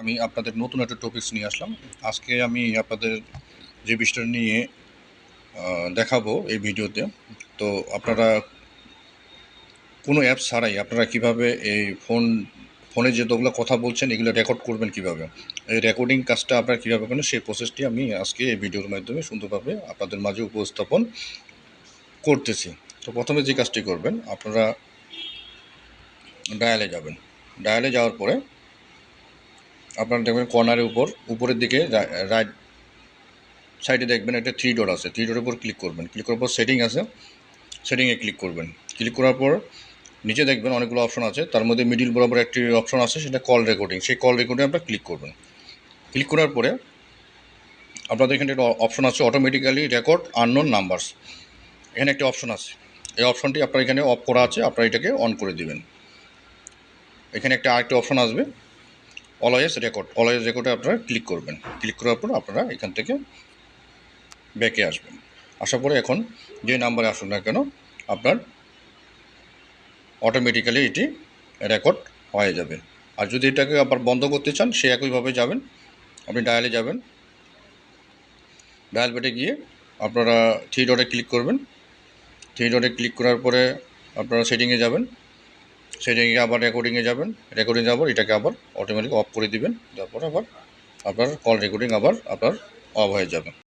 আমি আপনাদের নতুন একটা টপিকস নিয়ে আসলাম। আজকে আমি আপনাদের যে বিষয়টা নিয়ে দেখাবো এই ভিডিওতে, তো আপনারা কোনো অ্যাপ ছাড়াই আপনারা কীভাবে এই ফোন, ফোনে যে যতগুলো কথা বলছেন, এগুলো রেকর্ড করবেন কীভাবে? এই রেকর্ডিং কাজটা আপনারা কীভাবে করেন, সেই প্রসেসটি আমি আজকে এই ভিডিওর মাধ্যমে সুন্দরভাবে আপনাদের মাঝে উপস্থাপন করতেছি। তো প্রথমে যে কাজটি করবেন, আপনারা ডায়ালে যাবেন। ডায়ালে যাওয়ার পরে আপনারা দেখবেন কর্নারের উপর, উপরের দিকে রাইট সাইডে দেখবেন একটা থ্রি ডট আছে। থ্রি ডটের উপর ক্লিক করবেন। ক্লিক করার পর সেটিং আছে। সেটিংয়ে ক্লিক করবেন। ক্লিক করার পর নিচে দেখবেন অনেকগুলো অপশন আছে। তার মধ্যে মিডিল বরাবর একটি অপশন আছে, সেটা কল রেকর্ডিং সেই কল রেকর্ডিং আপনারা ক্লিক করবেন। ক্লিক করার পরে আপনাদের এখানে একটা অপশন আছে অটোমেটিক্যালি রেকর্ড আননোন নাম্বারস এখানে একটি অপশন আছে। এই অপশনটি আপনার এখানে অফ করা আছে, আপনারা এটাকে অন করে দিবেন। এখানে একটা আরেকটি অপশন আসবে। অলওয়েজ রেকর্ড অলওয়েজ রেকর্ডে আপনারা ক্লিক করবেন। ক্লিক করার পর আপনারা এখান থেকে ব্যাকে আসবেন। আসার পরে এখন যে নাম্বারে আসুন না কেন, আপনার অটোমেটিক্যালি এটি রেকর্ড হয়ে যাবে। আর যদি এটাকে আবার বন্ধ করতে চান, সে একইভাবে যাবেন, আপনি ডায়ালে যাবেন। ডায়াল বেটে গিয়ে আপনারা থ্রি ডটে ক্লিক করবেন। থ্রি ডটে ক্লিক করার পরে আপনারা সেটিংয়ে যাবেন। সেটিংয়ে আবার রেকর্ডিংয়ে যাবেন রেকর্ডিং যাবার এটাকে আবার অটোমেটিক অফ করে দিবেন, তারপর আবার আপনার কল রেকর্ডিং আবার আপনার অফ হয়ে যাবে।